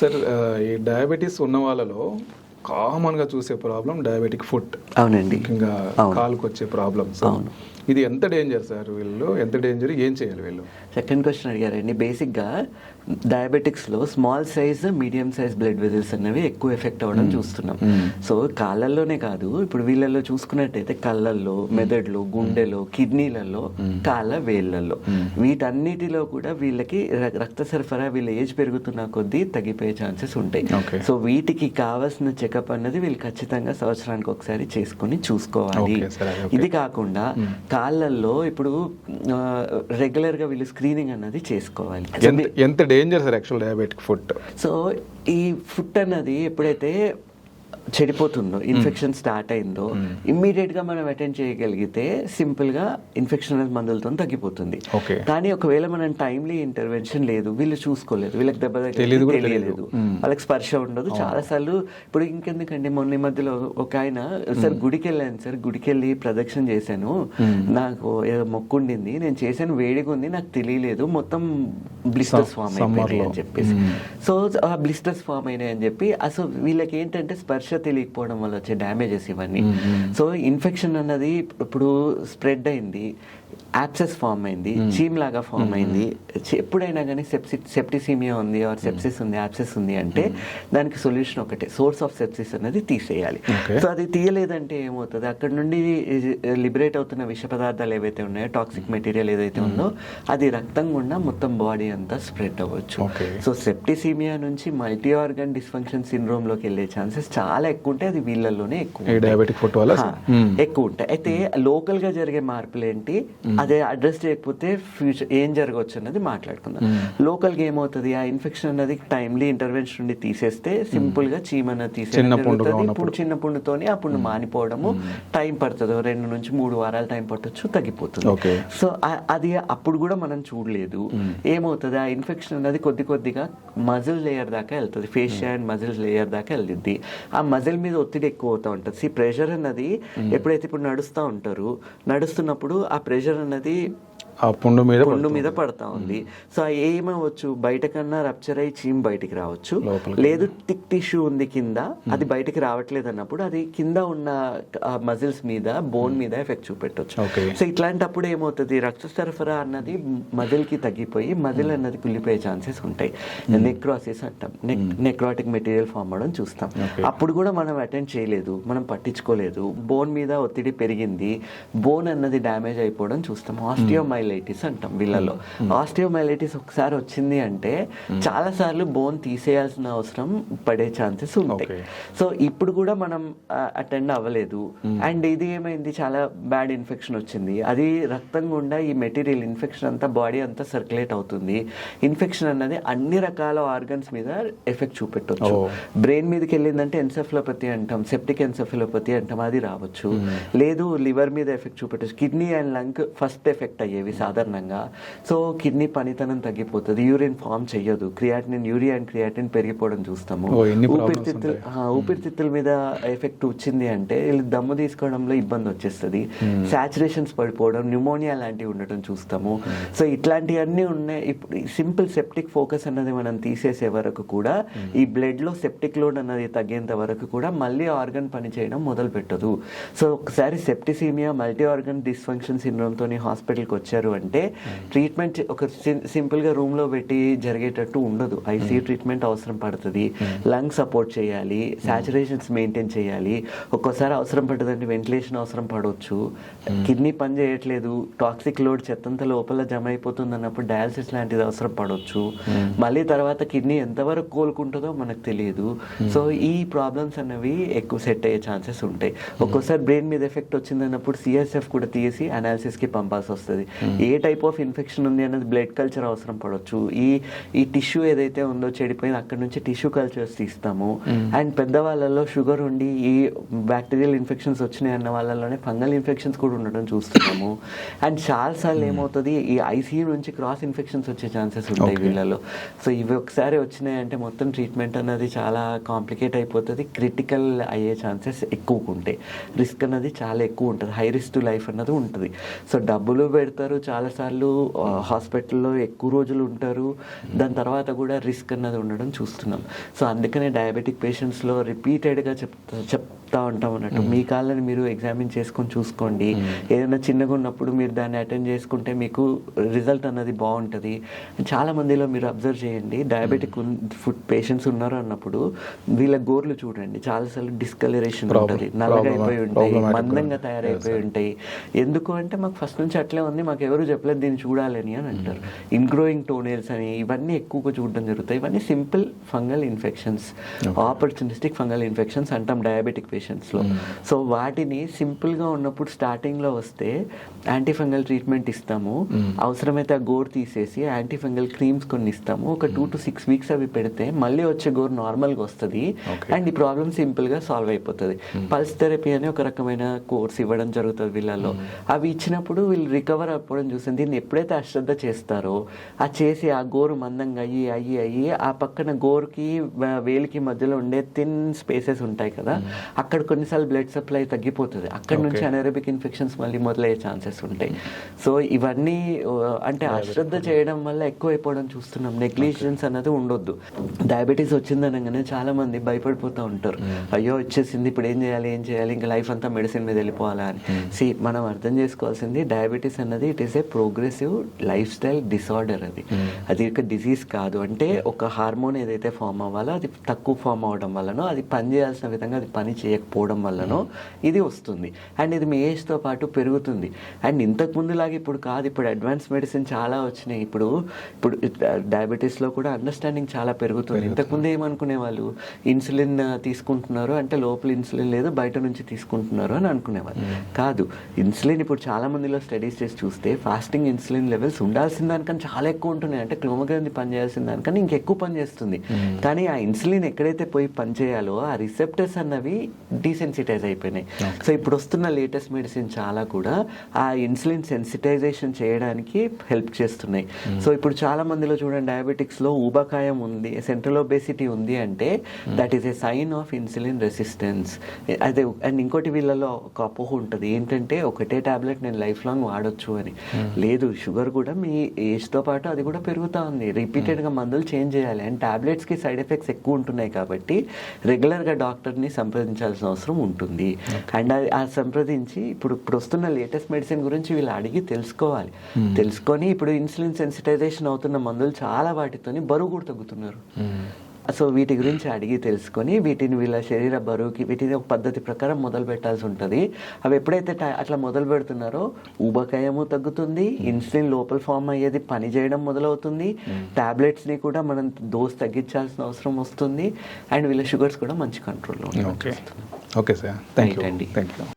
Sir ఈ diabetes ఉన్న వాళ్ళలో కామన్గా చూసే ప్రాబ్లం డయాబెటిక్ ఫుట్. అవునండి. ముఖ్యంగా. కాలుకు వచ్చే ప్రాబ్లమ్స్ అవును. ఇది ఎంత డేంజర్ సార్ వీళ్ళు? ఎంత డేంజర్? ఏం చేయాలి వీళ్ళు? సెకండ్ క్వశ్చన్ అడిగారండి. బేసిక్గా డయాబెటిక్స్లో small size medium size blood vessels అనేవి ఎక్కువ ఎఫెక్ట్ అవ్వడం చూస్తున్నాం. సో కాళ్ళల్లోనే కాదు ఇప్పుడు వీళ్ళల్లో చూసుకున్నట్టయితే కళ్ళల్లో మెదడులో గుండెలో కిడ్నీలలో కాళ్ళ వేళ్ళల్లో. వీటన్నిటిలో కూడా వీళ్ళకి రక్త సరఫరా వీళ్ళ ఏజ్ పెరుగుతున్న కొద్దీ తగ్గిపోయే ఛాన్సెస్ ఉంటాయి. సో వీటికి కావాల్సిన చెకప్ అన్నది వీళ్ళు ఖచ్చితంగా సంవత్సరానికి ఒకసారి చేసుకొని చూసుకోవాలి. ఇది కాకుండా కాళ్ళల్లో ఇప్పుడు రెగ్యులర్గా వీళ్ళు స్క్రీనింగ్ అన్నది చేసుకోవాలి. ఎంత danger sir actual diabetic foot so ఈ ఫుడ్ అన్నది ఎప్పుడైతే చెడిపోతుందో ఇన్ఫెక్షన్ స్టార్ట్ అయిందో ఇమ్మీడియట్గా మనం అటెండ్ చేయగలిగితే సింపుల్గా ఇన్ఫెక్షన్ అనేది మందులతో తగ్గిపోతుంది. కానీ ఒకవేళ మనం టైమ్లీ ఇంటర్వెన్షన్ లేదు వీళ్ళు చూసుకోలేదు వీళ్ళకి దెబ్బ తెలియలేదు వాళ్ళకి స్పర్శ ఉండదు. చాలా సార్లు ఇప్పుడు ఇంకెందుకండి మొన్న ఈ మధ్యలో ఒక ఆయన సార్ గుడికి వెళ్ళాను సార్ గుడికి వెళ్ళి ప్రదక్షిణ చేశాను. నాకు ఏదో మొక్కుండింది నేను చేశాను వేడిగా ఉంది నాకు తెలియలేదు. మొత్తం బ్లిస్టర్స్ ఫామ్ అయిపోయినాయి అని చెప్పేసి. సో ఆ బ్లిస్టర్స్ ఫామ్ అయినాయి అని చెప్పి అసలు వీళ్ళకి ఏంటంటే స్పర్శ తెలియకపోవడం వల్ల వచ్చే డ్యామేజెస్ ఇవన్నీ. సో ఇన్ఫెక్షన్ అన్నది ఇప్పుడు స్ప్రెడ్ అయింది. యాప్సెస్ ఫామ్ అయింది. చీమ్ లాగా ఫామ్ అయింది. చి- ఎప్పుడైనా కానీ సెప్సి సెప్టిసీమియా ఉంది ఆర్ సెప్సిస్ ఉంది యాప్సెస్ ఉంది అంటే దానికి సొల్యూషన్ ఒకటే. సోర్స్ ఆఫ్ సెప్సిస్ అనేది తీసేయాలి. సో అది తీయలేదంటే ఏమవుతుంది? అక్కడ నుండి లిబరేట్ అవుతున్న విష పదార్థాలు ఏవైతే ఉన్నాయో టాక్సిక్ మెటీరియల్ ఏదైతే ఉందో అది రక్తం గుండా మొత్తం బాడీ అంతా స్ప్రెడ్ అవ్వచ్చు. సో సెప్టిసీమియా నుంచి మల్టీ ఆర్గన్ డిస్ఫంక్షన్ సిండ్రోమ్లోకి వెళ్ళే ఛాన్సెస్ చాలా ఎక్కువ ఉంటాయి. అది వీళ్ళలోనే ఎక్కువ. Diabetic Hmm. ఎక్కువ ఉంటాయి. అయితే లోకల్గా జరిగే మార్పులు ఏంటి అదే అడ్రస్ చేయకపోతే ఫ్యూచర్ ఏం జరగవచ్చు అన్నది మాట్లాడుకుందాం లోకల్గా ఏమవుతుంది? ఆ ఇన్ఫెక్షన్ అన్నది టైమ్లీ ఇంటర్వెన్షన్ నుండి తీసేస్తే సింపుల్గా చీమ అన్నది. ఉన్నప్పుడు. ఇప్పుడు చిన్న పుండుతోని ఆ పుండు మానిపోవడము టైం పడుతుంది రెండు నుంచి మూడు వారాలు టైం పట్టొచ్చు తగ్గిపోతుంది. సో అది అప్పుడు కూడా మనం చూడలేదు. ఏమవుతుంది? ఆ ఇన్ఫెక్షన్ అనేది కొద్ది కొద్దిగా మజిల్ లేయర్ దాకా వెళ్తుంది. ఫేషియా అండ్ మజిల్ లేయర్ దాకా వెళ్తుంది ఆ మజిల్ మీద ఒత్తిడి ఎక్కువ అవుతూ ఉంటుంది. సి ప్రెషర్ అన్నది ఎప్పుడైతే ఇప్పుడు నడుస్తూ ఉంటారు నడుస్తున్నప్పుడు ఆ ప్రెషర్ అన్నది ఆ పుండు మీద పుండు మీద పడతా ఉంది. సో ఏమవచ్చు బయట కన్నా రప్చర్ అయ్యి చీమ్ బయటికి రావచ్చు. లేదు థిక్ టిష్యూ ఉంది కింద. అది బయటికి రావట్లేదు అన్నప్పుడు అది కింద ఉన్న మజిల్స్ మీద బోన్ మీద ఎఫెక్ట్ చూపెట్టవచ్చు. సో ఇట్లాంటప్పుడు ఏమవుతుంది? రక్త సరఫరా అన్నది మజిల్కి తగ్గిపోయి మజిల్ అన్నది కుళ్ళిపోయే ఛాన్సెస్ ఉంటాయి. నెక్రోసిస్ అంటాం. నెక్రాటిక్ మెటీరియల్ ఫామ్ అవడం చూస్తాం. అప్పుడు కూడా మనం అటెండ్ చేయలేదు. మనం పట్టించుకోలేదు. బోన్ మీద ఒత్తిడి పెరిగింది. బోన్ అన్నది డ్యామేజ్ అయిపోవడం చూస్తాం. ఆస్టియోమైలైటిస్ అంటాం వీళ్ళలో. ఆస్టియోమైలైటిస్ ఒకసారి వచ్చింది అంటే చాలా సార్లు బోన్ తీసేయాల్సిన అవసరం పడే ఛాన్సెస్ ఉంటాయి. సో ఇప్పుడు కూడా మనం అటెండ్ అవ్వలేదు. అండ్ ఇది ఏమైంది? చాలా బ్యాడ్ ఇన్ఫెక్షన్ వచ్చింది. అది రక్తం గుండా ఈ మెటీరియల్ ఇన్ఫెక్షన్ అంతా బాడీ అంతా సర్క్యులేట్ అవుతుంది. ఇన్ఫెక్షన్ అన్నది అన్ని రకాల ఆర్గన్స్ మీద ఎఫెక్ట్ చూపెట్టవచ్చు Oh. బ్రెయిన్ మీదకి వెళ్ళిందంటే ఎన్సెఫలోపతి అంటాం సెప్టిక్ ఎన్సెఫలోపతి అంటాం అది రావచ్చు. లేదు లివర్ మీద effect చూపెట్టచ్చు. Kidney and lung first effect అయ్యేవి సాధారణంగా. సో కిడ్నీ పనితనం తగ్గిపోతుంది యూరిన్ ఫామ్ చెయ్యదు క్రియాటిన్ యూరియా అండ్ క్రియాటిన్ పెరిగిపోవడం చూస్తాము. ఊపిరితిత్తులు ఊపిరితిత్తుల మీద ఎఫెక్ట్ వచ్చింది అంటే వీళ్ళు దమ్ము తీసుకోవడంలో ఇబ్బంది వచ్చేస్తుంది. సాచురేషన్స్ పడిపోవడం న్యూమోనియా లాంటివి ఉండటం చూస్తాము. సో ఇట్లాంటివన్నీ ఉన్నాయి. ఇప్పుడు సింపుల్ సెప్టిక్ ఫోకస్ అన్నది మనం తీసేసే వరకు కూడా ఈ బ్లడ్లో సెప్టిక్ లోడ్ అన్నది తగ్గేంత వరకు కూడా మళ్ళీ ఆర్గన్ పని చేయడం మొదలు పెట్టదు సో ఒకసారి septicaemia multi organ dysfunction syndrome తోని హాస్పిటల్కి వచ్చారు అంటే ట్రీట్మెంట్ ఒక సింపుల్గా రూమ్లో పెట్టి జరిగేటట్టు ఉండదు. ఐసీయూ ట్రీట్మెంట్ అవసరం పడుతుంది. లంగ్ సపోర్ట్ చేయాలి. సాచురేషన్స్ మెయింటైన్ చేయాలి. ఒక్కోసారి అవసరం పడుతుందంటే వెంటిలేషన్ అవసరం పడవచ్చు కిడ్నీ పని చేయట్లేదు. టాక్సిక్ లోడ్ చెత్తంత లోపల జమ అయిపోతుంది అన్నప్పుడు డయాలసిస్ లాంటిది అవసరం పడవచ్చు మళ్ళీ తర్వాత కిడ్నీ ఎంతవరకు కోలుకుంటుందో మనకు తెలియదు. సో ఈ ప్రాబ్లమ్స్ అనేవి ఎక్కువ సెట్ అయ్యే ఛాన్సెస్ ఉంటాయి. ఒక్కోసారి బ్రెయిన్ మీద ఎఫెక్ట్ వచ్చింది అన్నప్పుడు సిఎస్ఎఫ్ కూడా తీసి అనాలిసిస్కి పంపాల్సి వస్తుంది ఏ టైప్ ఆఫ్ ఇన్ఫెక్షన్ ఉంది అనేది బ్లడ్ కల్చర్ అవసరం పడవచ్చు ఈ ఈ టిష్యూ ఏదైతే ఉందో చెడిపోయింది అక్కడ నుంచి టిష్యూ కల్చర్స్ తీస్తాము. అండ్ పెద్దవాళ్ళలో షుగర్ ఉండి ఈ బ్యాక్టీరియల్ ఇన్ఫెక్షన్స్ వచ్చినాయి అన్న వాళ్ళలోనే ఫంగల్ ఇన్ఫెక్షన్స్ కూడా ఉండడం చూస్తున్నాము. అండ్ చాలాసార్లు ఏమవుతుంది ఈ ఐసీయూ నుంచి క్రాస్ ఇన్ఫెక్షన్స్ వచ్చే ఛాన్సెస్ ఉంటాయి. వీళ్ళలో. సో ఇవి ఒకసారి వచ్చినాయి అంటే మొత్తం ట్రీట్మెంట్ అనేది చాలా కాంప్లికేట్ అయిపోతుంది క్రిటికల్ అయ్యే ఛాన్సెస్ ఎక్కువ ఉంటాయి. రిస్క్ అనేది చాలా ఎక్కువ ఉంటుంది హై రిస్క్ టు లైఫ్ అన్నది ఉంటుంది. సో డబ్బులు పెడతారు చాలాసార్లు హాస్పిటల్లో ఎక్కువ రోజులు ఉంటారు. దాని తర్వాత కూడా రిస్క్ అన్నది ఉండడం చూస్తున్నాం. సో అందుకనే డయాబెటిక్ పేషెంట్స్లో రిపీటెడ్గా చెప్తా చెప్తా ఉంటాం అన్నట్టు. మీ కాళ్ళని మీరు ఎగ్జామిన్ చేసుకొని చూసుకోండి. ఏదైనా చిన్నగా ఉన్నప్పుడు మీరు దాన్ని అటెండ్ చేసుకుంటే మీకు రిజల్ట్ అన్నది బాగుంటుంది. చాలా మందిలో మీరు అబ్జర్వ్ చేయండి. డయాబెటిక్ ఫుడ్ పేషెంట్స్ ఉన్నారు అన్నప్పుడు వీళ్ళ గోర్లు చూడండి. చాలాసార్లు డిస్కలరేషన్ ఉంటుంది. నల్లగా అయిపోయి ఉంటాయి మందంగా తయారైపోయి ఉంటాయి. ఎందుకు అంటే మాకు ఫస్ట్ నుంచి అట్లే ఉంది. మాకు ఎవరు చెప్పలేదు దీన్ని చూడాలని అని అంటారు. ఇన్గ్రోయింగ్ టోనేల్స్ అని ఇవన్నీ ఎక్కువగా చూడడం జరుగుతాయి. ఇవన్నీ simple fungal infections opportunistic fungal infections అంటాం డయాబెటిక్ పేషెంట్స్లో సో వాటిని సింపుల్గా ఉన్నప్పుడు స్టార్టింగ్లో వస్తే యాంటీ ఫంగల్ ట్రీట్మెంట్ ఇస్తాము అవసరమైతే ఆ గోర్ తీసేసి యాంటీ ఫంగల్ క్రీమ్స్ కొన్ని ఇస్తాము. ఒక టూ టు సిక్స్ వీక్స్ అవి పెడితే మళ్ళీ వచ్చే గోర్ నార్మల్గా వస్తుంది. అండ్ ఈ ప్రాబ్లమ్ సింపుల్గా సాల్వ్ అయిపోతుంది. పల్స్ థెరపీ అని ఒక రకమైన కోర్స్ ఇవ్వడం జరుగుతుంది వీళ్ళలో అవి ఇచ్చినప్పుడు వీళ్ళు రికవర్ అవ్వడం చూసింది. దీన్ని ఎప్పుడైతే అశ్రద్ధ చేస్తారో ఆ చేసి ఆ గోరు మందంగా అయ్యి అయ్యి అయ్యి ఆ పక్కన గోరుకి వేలికి మధ్యలో ఉండే థిన్ స్పేసెస్ ఉంటాయి కదా అక్కడ కొన్నిసార్లు బ్లడ్ సప్లై తగ్గిపోతుంది. అక్కడ నుంచి. అనరోబిక్ ఇన్ఫెక్షన్స్ మళ్ళీ మొదలయ్యే ఛాన్సెస్ ఉంటాయి. సో ఇవన్నీ అంటే అశ్రద్ధ చేయడం వల్ల ఎక్కువైపోవడం చూస్తున్నాం. నెగ్లిజెన్స్ అన్నది ఉండొద్దు. డయాబెటీస్ వచ్చిందనగానే చాలా మంది భయపడిపోతూ ఉంటారు. అయ్యో వచ్చేసింది ఇప్పుడు ఏం చేయాలి ఏం చేయాలి ఇంకా లైఫ్ అంతా మెడిసిన్ మీద వెళ్ళిపోవాలా అని. సి మనం అర్థం చేసుకోవాల్సింది డయాబెటీస్ అన్నది it is a progressive lifestyle disorder అది అది ఒక డిసీజ్ కాదు. అంటే ఒక హార్మోన్ ఏదైతే ఫామ్ అవ్వాలో అది తక్కువ ఫామ్ అవడం వల్లనో అది పని చేయాల్సిన విధంగా అది పని చేయకపోవడం వల్లనో ఇది వస్తుంది. అండ్ ఇది మీ ఏజ్తో పాటు పెరుగుతుంది. అండ్ ఇంతకు ముందులాగా ఇప్పుడు కాదు ఇప్పుడు అడ్వాన్స్ మెడిసిన్ చాలా వచ్చినాయి. ఇప్పుడు ఇప్పుడు డయాబెటీస్లో కూడా అండర్స్టాండింగ్ చాలా పెరుగుతుంది. ఇంతకుముందు ఏమనుకునే వాళ్ళు? ఇన్సులిన్ తీసుకుంటున్నారు అంటే లోపల ఇన్సులిన్ లేదు బయట నుంచి తీసుకుంటున్నారు అని అనుకునేవాళ్ళు. కాదు. ఇన్సులిన్ ఇప్పుడు చాలా మందిలో స్టడీస్ చేసి చూస్తే ఫాస్టింగ్ ఇన్సులిన్ లెవెల్స్ ఉండాల్సిన దానికన్నా చాలా ఎక్కువ ఉంటున్నాయి. అంటే క్రోమోగ్రాంది పని చేయాల్సిన దానికన్నా ఇంకెక్కువ పని చేస్తుంది. కానీ ఆ ఇన్సులిన్ ఎక్కడైతే పోయి పని చేయాలో ఆ రిసెప్టర్స్ అన్నవి డీసెన్సిటైజ్ అయిపోయినాయి. సో ఇప్పుడు వస్తున్న లేటెస్ట్ మెడిసిన్ చాలా కూడా ఆ ఇన్సులిన్ సెన్సిటైజేషన్ చేయడానికి హెల్ప్ చేస్తున్నాయి. సో ఇప్పుడు చాలా మందిలో చూడండి డయాబెటిక్స్లో ఊబకాయం ఉంది సెంట్రల్ ఒబేసిటీ ఉంది అంటే that is a sign of insulin resistance అదే అండ్ ఇంకోటి వీళ్ళలో ఒక అపోహ ఉంటుంది. ఏంటంటే ఒకటే టాబ్లెట్ నేను లైఫ్ లాంగ్ వాడొచ్చు అని. లేదు షుగర్ కూడా మీ ఏజ్తో పాటు అది కూడా పెరుగుతూ ఉంది. రిపీటెడ్గా మందులు చేంజ్ చేయాలి. అండ్ టాబ్లెట్స్కి సైడ్ ఎఫెక్ట్స్ ఎక్కువ ఉంటున్నాయి కాబట్టి రెగ్యులర్గా డాక్టర్ని సంప్రదించాల్సిన అవసరం ఉంటుంది. అండ్ అది ఆ సంప్రదించి ఇప్పుడు ఇప్పుడు వస్తున్న లేటెస్ట్ మెడిసిన్ గురించి వీళ్ళు అడిగి తెలుసుకోవాలి. తెలుసుకొని ఇప్పుడు ఇన్సులిన్ సెన్సిటైజేషన్ అవుతున్న మందులు చాలా వాటితోని బరువు కూడా తగ్గుతున్నారు. సో వీటి గురించి అడిగి తెలుసుకొని వీటిని వీళ్ళ శరీర బరువుకి వీటిని ఒక పద్ధతి ప్రకారం మొదలు పెట్టాల్సి ఉంటుంది. అవి ఎప్పుడైతే అట్లా మొదలు పెడుతున్నారో ఊబకాయము తగ్గుతుంది ఇన్సులిన్ లోపల ఫామ్ అయ్యేది పని చేయడం మొదలవుతుంది టాబ్లెట్స్ని కూడా మనం డోస్ తగ్గించాల్సిన అవసరం వస్తుంది అండ్ వీళ్ళ షుగర్స్ కూడా మంచి కంట్రోల్లో okay. Okay sir. Thank you అండి. Thank you